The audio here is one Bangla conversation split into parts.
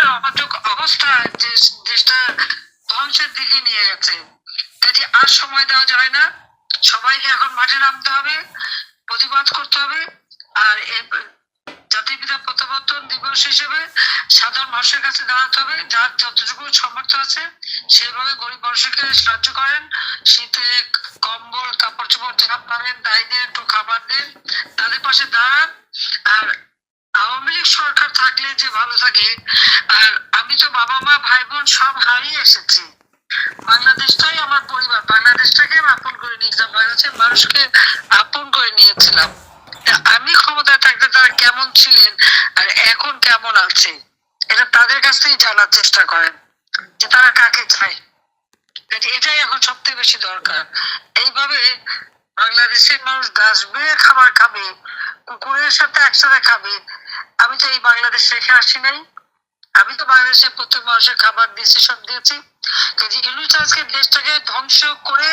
অরাজক অবস্থা দেশটা ধ্বংসের দিকে নিয়ে গেছে। কাজে আর সময় দেওয়া যায় না। সবাইকে এখন মাঠে নামতে হবে, প্রতিবাদ করতে হবে। আর জাতির প্রত্যাবর্তন দিবস হিসেবে সাধারণ মানুষের কাছে দাঁড়াতে হবে। যার যতটুকু সামর্থ্য আছে, সেভাবে গরিব মানুষকে সাহায্য করেন। শীতে কম্বল, কাপড় চোপড় যা পারেন, তাই দিয়ে একটু খাবার দেন। তাদের পাশে দাঁড়ান। আর আওয়ামী লীগ সরকার থাকলে যে ভালো থাকে। আর আমি তো বাবা, মা, ভাই, বোন সব হারিয়ে এসেছি। বাংলাদেশটাই আমার পরিবার। বাংলাদেশটাকে আমি আপন করে নিয়েছিলাম। বাংলাদেশের মানুষকে আপন করে নিয়েছিলাম। আমি ক্ষমতায় থাকতে তারা কেমন ছিলেন আর এখন কেমন আছে, এটা তাদের কাছ থেকেই জানার চেষ্টা করেন যে তারা কাকে চায়। এটাই এখন সবথেকে বেশি দরকার। এইভাবে বাংলাদেশের মানুষ বেয়ে খাবার খাবে, কুকুরের সাথে একসাথে খাবে আমি তো এই বাংলাদেশ রেখে আসি নাই। আমি তো বাংলাদেশের প্রত্যেক মানুষের খাবার দিয়েছি সব দিয়েছি। কাজে ইউনিট আজকে দেশটাকে ধ্বংস করে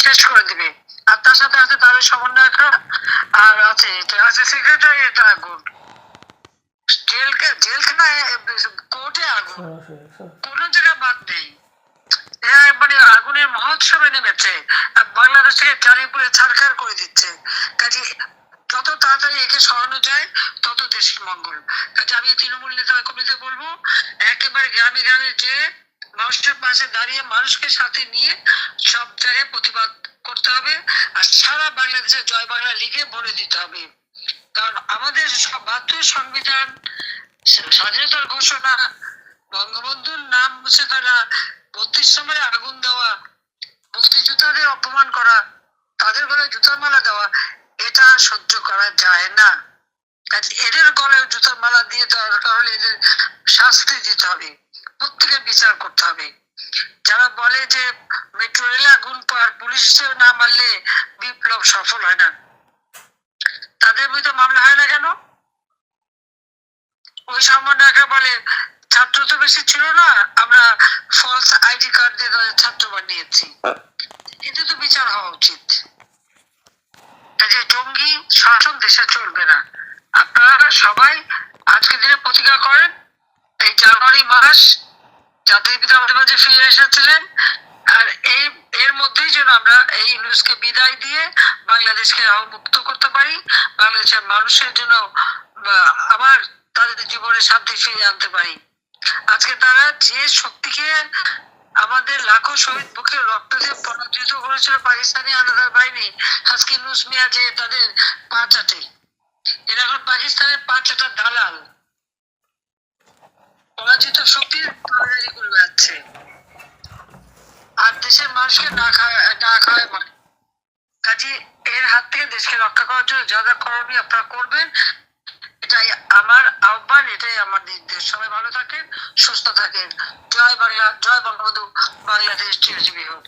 শেষ করে দিবে। আর তার সাথে আছে তাদের সমন্বয়করা আর আছে এটা আছে সেক্রেটারি এটা আগুন। জেলকে জেলখানায় কোর্টে আগুন। কোন জায়গায় বাদ নেই। মানে আগুনের মহোৎসবে নেমেছে। আর বাংলাদেশ থেকে চারিপুরে ছারখার করে দিচ্ছে। কাজে যত তাড়াতাড়ি একে সরানো যায়, তত দেশের মঙ্গল। কাজে আমি তৃণমূল নেতা কমিটিতে বলব, একেবারে গ্রামে গ্রামে যে মানুষের পাশে দাঁড়িয়ে মানুষকে সাথে নিয়ে সব জায়গায় প্রতিবাদ করতে হবে, আর সারা বাংলাদেশে জয় বাংলা লিখে বলে দিতে হবে। কারণ আমাদের বাধ্যই সংবিধান, স্বাধীনতার ঘোষণা, বঙ্গবন্ধুর নাম মুছে ফেলা, বত্রিশ সময় আগুন দেওয়া, মুক্তিযোদ্ধাদের অপমান করা, তাদের গলায় জুতার মালা দেওয়া এটা সহ্য করা যায় না। এদের গলায় জুতার মালা দিয়ে দরকার হলে এদের শাস্তি দিতে হবে, প্রত্যেকের বিচার করতে হবে। যারা বলে যে মেট্রো রেলে আগুন পার পুলিশ না মারলে বিপ্লব সফল হয় না। তাদের বিরুদ্ধে মামলা হয় না কেন? ওই সমন্বয়করা বলে, ছাত্র তো বেশি ছিল না, আমরা ফলস আইডি কার্ড দিয়ে ছাত্র বানিয়েছি। এতে তো বিচার হওয়া উচিত। শাসন দেশে চলবে না। আপনারা সবাই আজকের দিনে প্রতিজ্ঞা করেন, এই জানুয়ারি মাস জাতির পিতা আমাদের মাঝে ফিরে এসেছিলেন, আর এই, এর মধ্যেই যেন আমরা এই নিউজকে বিদায় দিয়ে বাংলাদেশকে মুক্ত করতে পারি, বাংলাদেশের মানুষের জন্য আবার তাদের জীবনে শান্তি ফিরিয়ে আনতে পারি। আজকে তারা যে শক্তিকে আমাদের লাখো শহীদ বুকে রক্ত দিয়ে পরাজিত করেছিল পাকিস্তানি আলাদা বাহিনী। আজকে নুস মিয়া যে তাদের পা চাটে। এরা এখন পাকিস্তানের পা চাটার দালাল। পরাজিত শক্তির দালালি করে বেড়াচ্ছে। আর দেশের মানুষকে না খাওয়া, না খাওয়ায় মানে। কাজে এর হাত থেকে দেশকে রক্ষা করার জন্য যা যা করণীয় আপনারা করবেন এটাই আমার আহ্বান এটাই আমার সবাই ভালো থাকেন সুস্থ থাকেন। জয় বাংলা জয় বঙ্গবন্ধু বাংলাদেশ চিরজীবী হোক।